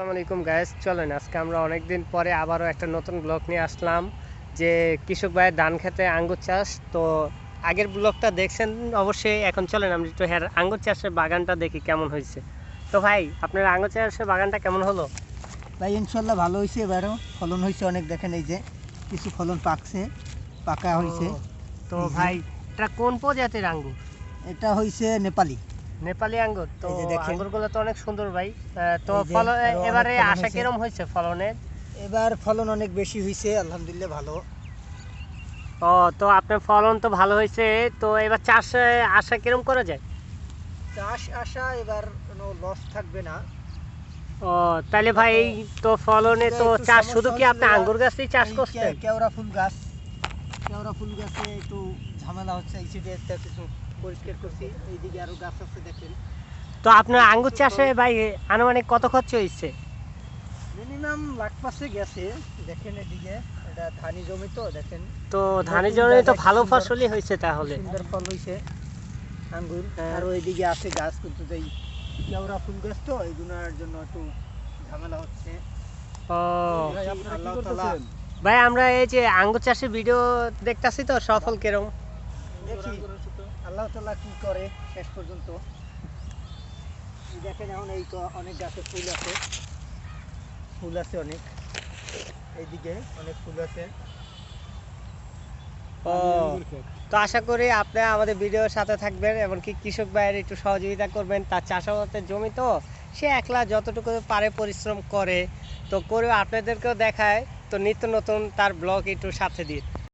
আসসালামু আলাইকুম গাইস চলেন আজকে আমরা অনেকদিন পরে আবারও একটা নতুন ব্লগ নিয়ে আসলাম যে কৃষক ভাইয়ের ধান খেতে আঙ্গুর চাষ। তো আগের ব্লগটা দেখছেন অবশ্যই এখন চলেন আমরা একটু হ্যাঁ আঙ্গুর চাষের বাগানটা দেখি কেমন হয়েছে। তো ভাই আপনার আঙ্গুর চাষের বাগানটা কেমন হলো? ভাই ইনশাল্লাহ ভালো হয়েছে এবারও। ফলন হয়েছে অনেক দেখেন এই যে কিছু ফলন পাকছে পাকা হয়েছে। তো ভাই এটা কোন প্রজাতির আঙ্গুর? এটা হয়েছে নেপালি। নেপালি আঙ্গুর। তো আঙ্গুরগুলো তো অনেক সুন্দর ভাই। তো এই যে, ফল আরও অনেক এবারে আশা কিরম হয়েছে ফলনের? এবার ফলন অনেক বেশি হয়েছে আলহামদুলিল্লাহ ভালো। ও তো আপনার ফলন তো ভালো হয়েছে। তো এবার চাষে আশা কিরম করা যায়? চাষ আসা এবার কোনো লস থাকবে না। ও তাহলে ভাই তো ফলনে তো চাষ শুধু কি আপনি আঙ্গুর গাছই চাষ করছেন? কেওড়া ফুল গাছ কেওড়া ফুল গাছে একটু ঝামেলা হচ্ছে এই কিছু পরিষ্কার করছি এইদিকে আরও গাছ আছে দেখেন। তো আপনার আঙ্গুর চাষে ভাই আনুমানিক কত খরচ হয়েছে? মিনিমাম লাখ পাশে গেছে দেখেন এদিকে এটা ধানি জমি তো দেখেন। তো নতুন জন্য তো ভালো ফসলই হয়েছে তাহলে। সুন্দর ফল হয়েছে আঙ্গুর। হ্যাঁ। আর ওইদিকে আছে গাছ কিন্তু এই কেওড়া ফুল গাছ তো এইগুলোর জন্য একটু ঝামেলা হচ্ছে। ও। আল্লাহ তাআলা ভাই আমরা এই যে আঙ্গুর চাষের ভিডিও দেখতাছি তো সফল কিরম? আল্লাহ তাআলা কি করে শেষ পর্যন্ত? দেখেন এখন এই তো অনেক গাছে ফুল আছে। ফুল আছে অনেক। এইদিকে অনেক ফুল আছে। ও, তো আশা করি আপনি আমাদের ভিডিওর সাথে থাকবেন এমনকি কৃষক ভাইয়ের একটু সহযোগিতা করবেন। তার চাষাবাদের জমি তো সে একলা যতটুকু পারে পরিশ্রম করে, তো করে আপনাদেরকেও দেখায়। তো নিত্য নতুন তার ব্লগ একটু সাথে দিন।